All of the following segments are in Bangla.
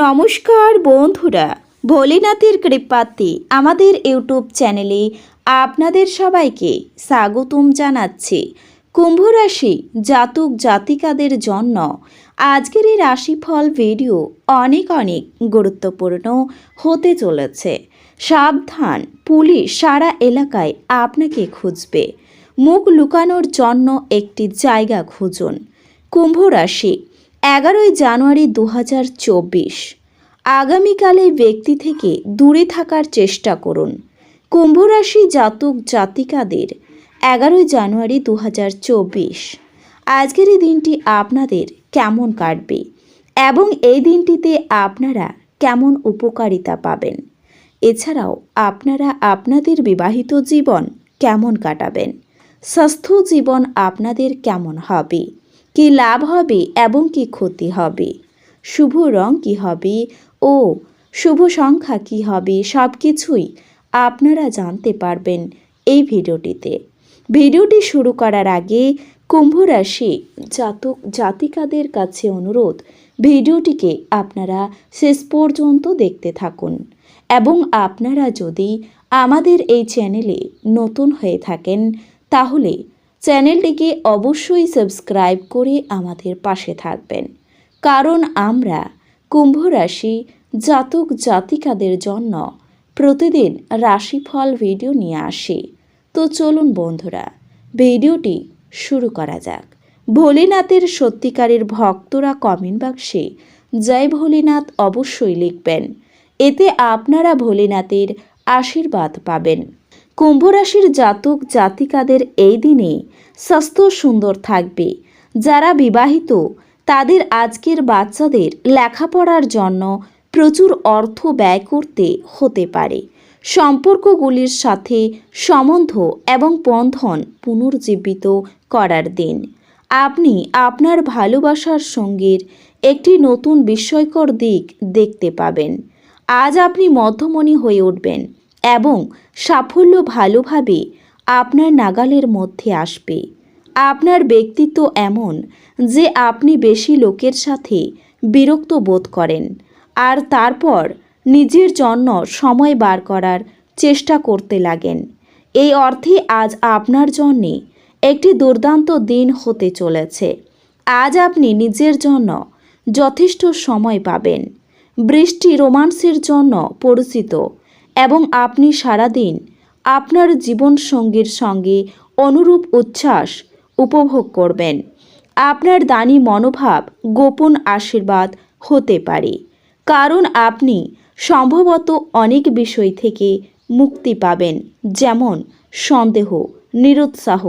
নমস্কার বন্ধুরা, ভোলেনাথের কৃপাতে আমাদের ইউটিউব চ্যানেলে আপনাদের সবাইকে স্বাগতম জানাচ্ছি। কুম্ভ রাশি জাতক জাতিকাদের জন্য আজকের এই রাশিফল ভিডিও অনেক অনেক গুরুত্বপূর্ণ হতে চলেছে। সাবধান, পুলিশ সারা এলাকায় আপনাকে খুঁজবে। মুখ লুকানোর জন্য একটি জায়গা খুঁজুন। কুম্ভ রাশি এগারোই জানুয়ারি দু হাজার চব্বিশ। আগামীকালে ব্যক্তি থেকে দূরে থাকার চেষ্টা করুন। কুম্ভ রাশি জাতক জাতিকাদের এগারোই জানুয়ারি দু হাজার চব্বিশ। আজকের এই দিনটি আপনাদের কেমন কাটবে এবং এই দিনটিতে আপনারা কেমন উপকারিতা পাবেন? এছাড়াও আপনারা আপনাদের বিবাহিত জীবন কেমন কাটাবেন? স্বাস্থ্য জীবন আপনাদের কেমন হবে? কি লাভ হবে এবং কি ক্ষতি হবে? শুভ রং কি হবে? ও, শুভ সংখ্যা কি হবে? সব কিছুই আপনারা জানতে পারবেন এই ভিডিওটিতে। ভিডিওটি শুরু করার আগে কুম্ভ রাশি জাতক জাতিকাদের কাছে অনুরোধ, ভিডিওটিকে আপনারা শেষ পর্যন্ত দেখতে থাকুন। এবং আপনারা যদি আমাদের এই চ্যানেলে নতুন হয়ে থাকেন, তাহলে চ্যানেলটিকে অবশ্যই সাবস্ক্রাইব করে আমাদের পাশে থাকবেন। কারণ আমরা কুম্ভ রাশি জাতক জাতিকাদের জন্য প্রতিদিন রাশিফল ভিডিও নিয়ে আসি। তো চলুন বন্ধুরা, ভিডিওটি শুরু করা যাক। ভোলেনাথের সত্যিকারের ভক্তরা কমেন্ট বাক্সে জয় ভোলেনাথ অবশ্যই লিখবেন। এতে আপনারা ভোলেনাথের আশীর্বাদ পাবেন। কুম্ভ রাশির জাতক জাতিকাদের এই দিনে স্বাস্থ্য সুন্দর থাকবে। যারা বিবাহিত, তাদের আজকের বাচ্চাদের লেখাপড়ার জন্য প্রচুর অর্থ ব্যয় করতে হতে পারে। সম্পর্কগুলির সাথে সম্বন্ধ এবং বন্ধন পুনর্জীবিত করার দিন। আপনি আপনার ভালোবাসার সঙ্গীর একটি নতুন বিস্ময়কর দিক দেখতে পাবেন। আজ আপনি মধ্যমণি হয়ে উঠবেন। এবং সাফল্য ভালোভাবে আপনার নাগালের মধ্যে আসবে। আপনার ব্যক্তিত্ব এমন যে আপনি বেশি লোকের সাথে বিরক্ত বোধ করেন আর তারপর নিজের জন্য সময় বার করার চেষ্টা করতে লাগেন। এই অর্থে আজ আপনার জন্যে একটি দুর্দান্ত দিন হতে চলেছে। আজ আপনি নিজের জন্য যথেষ্ট সময় পাবেন। বৃষ্টি রোমান্সের জন্য পরিচিত এবং আপনি সারাদিন আপনার জীবনসঙ্গীর সঙ্গে অনুরূপ উচ্ছ্বাস উপভোগ করবেন। আপনার দানি মনোভাব গোপন আশীর্বাদ হতে পারে, কারণ আপনি সম্ভবত অনেক বিষয় থেকে মুক্তি পাবেন, যেমন সন্দেহ, নিরুৎসাহ,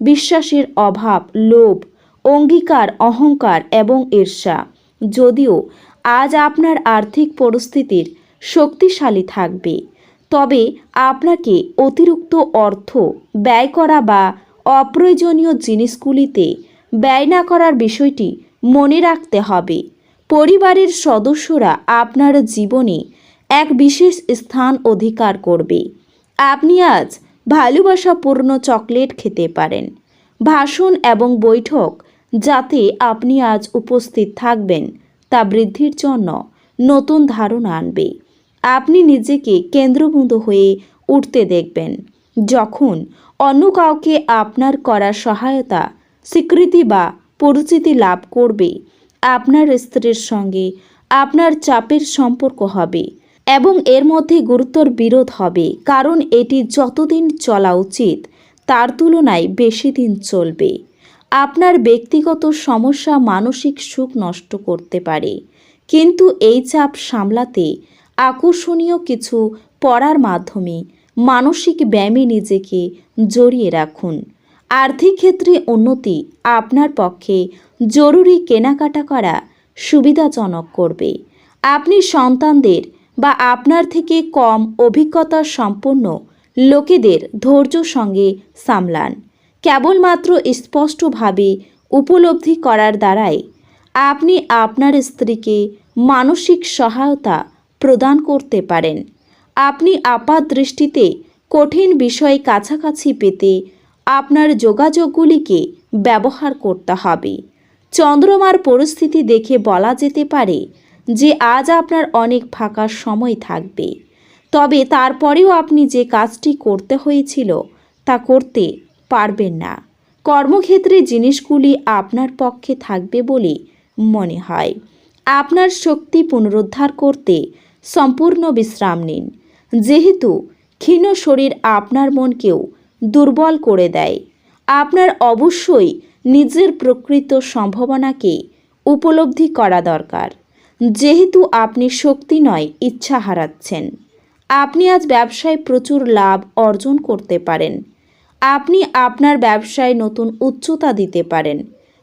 বিশ্বাসের অভাব, লোভ, অঙ্গীকার, অহংকার এবং ঈর্ষা। যদিও আজ আপনার আর্থিক পরিস্থিতির শক্তিশালী থাকবে। তবে আপনাকে অতিরিক্ত অর্থ ব্যয় করা বা অপ্রয়োজনীয় জিনিসগুলিতে ব্যয় না করার বিষয়টি মনে রাখতে হবে। পরিবারের সদস্যরা আপনার জীবনে এক বিশেষ স্থান অধিকার করবে। আপনি আজ ভালোবাসাপূর্ণ চকলেট খেতে পারেন। ভাষণ এবং বৈঠক যাতে আপনি আজ উপস্থিত থাকবেন তা বৃদ্ধির জন্য নতুন ধারণা আনবে। আপনি নিজেকে কেন্দ্রবিন্দু হয়ে উঠতে দেখবেন। যখন অন্য কাউকে আপনার করা সহায়তা, স্বীকৃতি বা পরিচিতি লাভ করবে, আপনার স্ত্রীর সঙ্গে আপনার চাপের সম্পর্ক হবে এবং এর মধ্যে গুরুতর বিরোধ হবে। কারণ এটি যতদিন চলা উচিত, তার তুলনায় বেশি দিন চলবে। আপনার ব্যক্তিগত সমস্যা মানসিক সুখ নষ্ট করতে পারে। কিন্তু এই চাপ সামলাতে আকর্ষণীয় কিছু পড়ার মাধ্যমে মানসিক ব্যায়ামে নিজেকে জড়িয়ে রাখুন। আর্থিক ক্ষেত্রে উন্নতি আপনার পক্ষে জরুরি কেনাকাটা করা সুবিধাজনক করবে। আপনি সন্তানদের বা আপনার থেকে কম অভিজ্ঞতা সম্পন্ন লোকেদের ধৈর্য সঙ্গে সামলান। কেবলমাত্র স্পষ্টভাবে উপলব্ধি করার দ্বারাই আপনি আপনার স্ত্রীকে মানসিক সহায়তা প্রদান করতে পারেন। আপনি আপাত দৃষ্টিতে কঠিন বিষয় কাছাকাছি পেতে আপনার যোগাযোগগুলিকে ব্যবহার করতে হবে। চন্দ্রমার পরিস্থিতি দেখে বলা যেতে পারে যে আজ আপনার অনেক ফাঁকা সময় থাকবে। তবে তারপরেও আপনি যে কাজটি করতে হয়েছিল তা করতে পারবেন না। কর্মক্ষেত্রে জিনিসগুলি আপনার পক্ষে থাকবে বলে মনে হয়। আপনার শক্তি পুনরুদ্ধার করতে সম্পূর্ণ বিশ্রাম নিন। যেহেতু ক্ষীণ শরীর আপনার মনকেও দুর্বল করে দেয়। আপনার অবশ্যই নিজের প্রকৃত সম্ভাবনাকে উপলব্ধি করা দরকার। যেহেতু আপনি শক্তি নয়, ইচ্ছা হারাচ্ছেন। আপনি আজ ব্যবসায় প্রচুর লাভ অর্জন করতে পারেন। আপনি আপনার ব্যবসায় নতুন উচ্চতা দিতে পারেন।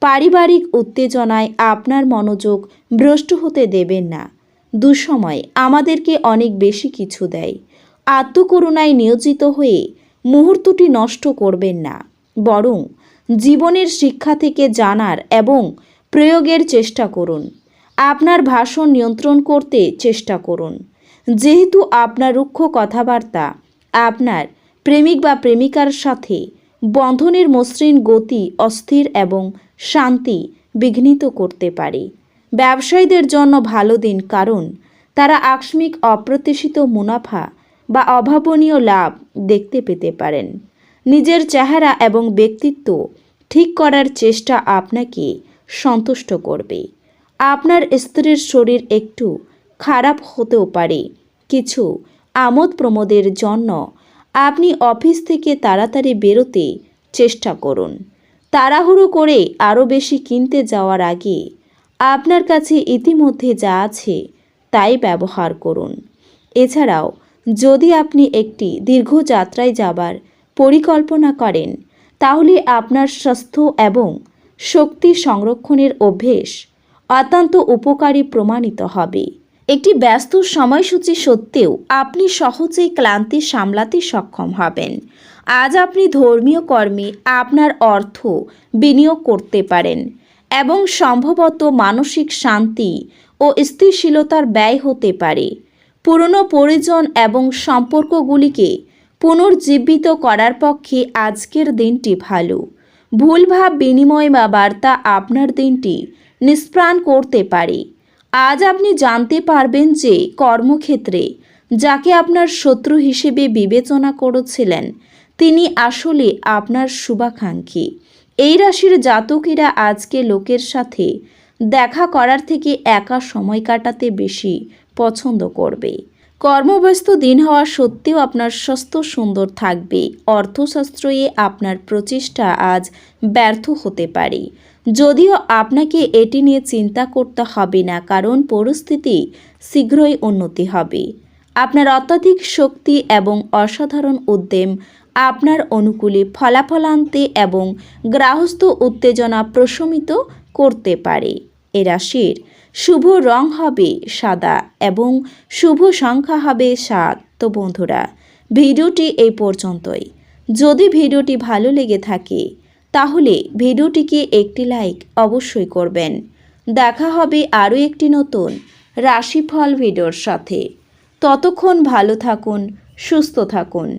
পারিবারিক উত্তেজনায় আপনার মনোযোগ ভ্রষ্ট হতে দেবেন না। দুঃসময় আমাদেরকে অনেক বেশি কিছু দেয়। আত্মকরুণায় নিয়োজিত হয়ে মুহূর্তটি নষ্ট করবেন না। বরং জীবনের শিক্ষা থেকে জানার এবং প্রয়োগের চেষ্টা করুন। আপনার ভাষণ নিয়ন্ত্রণ করতে চেষ্টা করুন। যেহেতু আপনার রুক্ষ কথাবার্তা আপনার প্রেমিক বা প্রেমিকার সাথে বন্ধনের মসৃণ গতি অস্থির এবং শান্তি বিঘ্নিত করতে পারে। ব্যবসায়ীদের জন্য ভালো দিন, কারণ তারা আকস্মিক, অপ্রত্যাশিত মুনাফা বা অভাবনীয় লাভ দেখতে পেতে পারেন। নিজের চেহারা এবং ব্যক্তিত্ব ঠিক করার চেষ্টা আপনাকে সন্তুষ্ট করবে। আপনার স্ত্রীর শরীর একটু খারাপ হতেও পারে। কিছু আমোদ প্রমোদের জন্য আপনি অফিস থেকে তাড়াতাড়ি বেরোতে চেষ্টা করুন। তাড়াহুড়ো করে আরও বেশি কিনতে যাওয়ার আগে আপনার কাছে ইতিমধ্যে যা আছে, তাই ব্যবহার করুন। এছাড়াও, যদি আপনি একটি দীর্ঘ যাত্রায় যাবার পরিকল্পনা করেন, তাহলে আপনার স্বাস্থ্য এবং শক্তি সংরক্ষণের অভ্যেস অত্যন্ত উপকারী প্রমাণিত হবে। একটি ব্যস্ত সময়সূচি সত্ত্বেও আপনি সহজেই ক্লান্তি সামলাতে সক্ষম হবেন। আজ আপনি ধর্মীয় কর্মে আপনার অর্থ বিনিয়োগ করতে পারেন। এবং সম্ভবত মানসিক শান্তি ও স্থিরশীলতার ব্যয় হতে পারে। পুরনো পরিজন এবং সম্পর্কগুলিকে পুনর্জীবিত করার পক্ষে আজকের দিনটি ভালো। ভুলভাব বিনিময় বা বার্তা আপনার দিনটি নিষ্প্রাণ করতে পারে। আজ আপনি জানতে পারবেন যে কর্মক্ষেত্রে যাকে আপনার শত্রু হিসেবে বিবেচনা করেছিলেন, তিনি আসলে আপনার শুভাকাঙ্ক্ষী। এই রাশির জাতকেরা আজকে লোকের সাথে দেখা করার থেকে একা সময় কাটাতে বেশি পছন্দ করবে। কর্মব্যস্ত দিন হওয়া সত্ত্বেও আপনার স্বাস্থ্য সুন্দর থাকবে। অর্থশাস্ত্রে আপনার প্রচেষ্টা আজ ব্যর্থ হতে পারে। যদিও আপনাকে এটি নিয়ে চিন্তা করতে হবে না, কারণ পরিস্থিতি শীঘ্রই উন্নতি হবে। আপনার অত্যাধিক শক্তি এবং অসাধারণ উদ্যম আপনার অনুকূলে ফলাফল আনতে এবং গ্রাহস্থ উত্তেজনা প্রশমিত করতে পারে। এ রাশির শুভ রং হবে সাদা এবং শুভ সংখ্যা হবে সাত। তো বন্ধুরা, ভিডিওটি এই পর্যন্তই। যদি ভিডিওটি ভালো লেগে থাকে, তাহলে ভিডিওটিকে একটি লাইক অবশ্যই করবেন। দেখা হবে আরও একটি নতুন রাশিফল ভিডিওর সাথে। ততক্ষণ ভালো থাকুন, সুস্থ থাকুন।